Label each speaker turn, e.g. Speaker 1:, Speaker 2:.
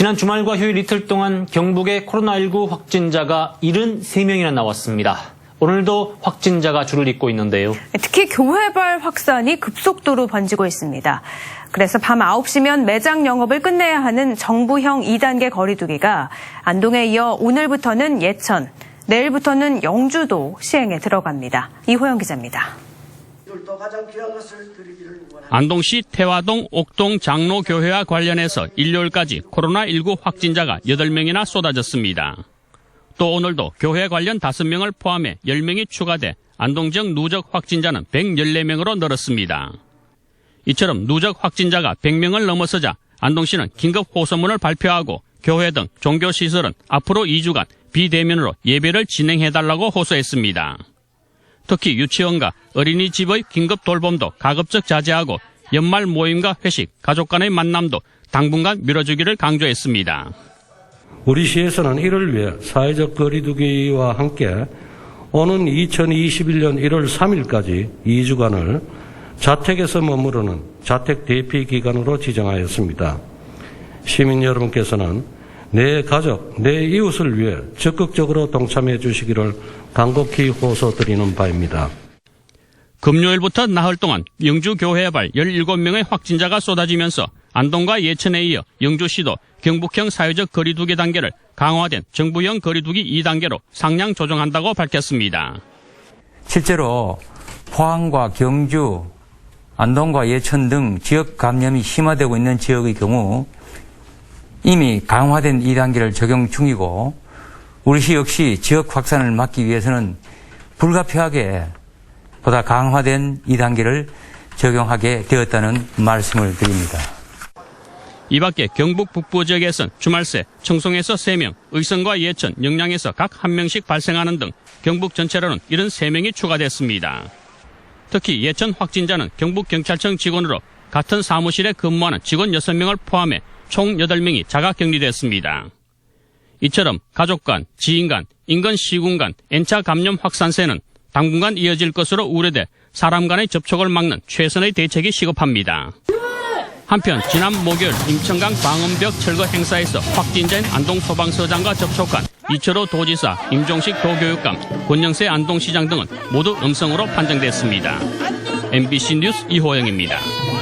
Speaker 1: 지난 주말과 휴일 이틀 동안 경북의 코로나19 확진자가 73명이나 나왔습니다. 오늘도 확진자가 줄을 잇고 있는데요.
Speaker 2: 특히 교회발 확산이 급속도로 번지고 있습니다. 그래서 밤 9시면 매장 영업을 끝내야 하는 정부형 2단계 거리두기가 안동에 이어 오늘부터는 예천, 내일부터는 영주도 시행에 들어갑니다. 이호영 기자입니다.
Speaker 3: 안동시 태화동 옥동 장로교회와 관련해서 일요일까지 코로나19 확진자가 8명이나 쏟아졌습니다. 또 오늘도 교회 관련 5명을 포함해 10명이 추가돼 안동 지역 누적 확진자는 114명으로 늘었습니다. 이처럼 누적 확진자가 100명을 넘어서자 안동시는 긴급 호소문을 발표하고 교회 등 종교시설은 앞으로 2주간 비대면으로 예배를 진행해달라고 호소했습니다. 특히 유치원과 어린이집의 긴급 돌봄도 가급적 자제하고 연말 모임과 회식, 가족 간의 만남도 당분간 미뤄주기를 강조했습니다.
Speaker 4: 우리 시에서는 이를 위해 사회적 거리두기와 함께 오는 2021년 1월 3일까지 2주간을 자택에서 머무르는 자택 대피 기간으로 지정하였습니다. 시민 여러분께서는 내 가족, 내 이웃을 위해 적극적으로 동참해 주시기를 간곡히 호소드리는 바입니다.
Speaker 3: 금요일부터 나흘 동안 영주 교회발 17명의 확진자가 쏟아지면서 안동과 예천에 이어 영주시도 경북형 사회적 거리두기 단계를 강화된 정부형 거리두기 2단계로 상향 조정한다고 밝혔습니다.
Speaker 5: 실제로 포항과 경주, 안동과 예천 등 지역 감염이 심화되고 있는 지역의 경우 이미 강화된 2단계를 적용 중이고 우리 시 역시 지역 확산을 막기 위해서는 불가피하게 보다 강화된 2단계를 적용하게 되었다는 말씀을 드립니다.
Speaker 3: 이 밖에 경북 북부 지역에선 주말 새 청송에서 3명, 의성과 예천, 영양에서 각 1명씩 발생하는 등 경북 전체로는 73명이 추가됐습니다. 특히 예천 확진자는 경북경찰청 직원으로 같은 사무실에 근무하는 직원 6명을 포함해 총 8명이 자가 격리됐습니다. 이처럼 가족 간, 지인 간, 인근 시군 간 N차 감염 확산세는 당분간 이어질 것으로 우려돼 사람 간의 접촉을 막는 최선의 대책이 시급합니다. 한편 지난 목요일 임천강 방음벽 철거 행사에서 확진자인 안동 소방서장과 접촉한 이철호 도지사, 임종식 도교육감, 권영세 안동시장 등은 모두 음성으로 판정됐습니다. MBC 뉴스 이호영입니다.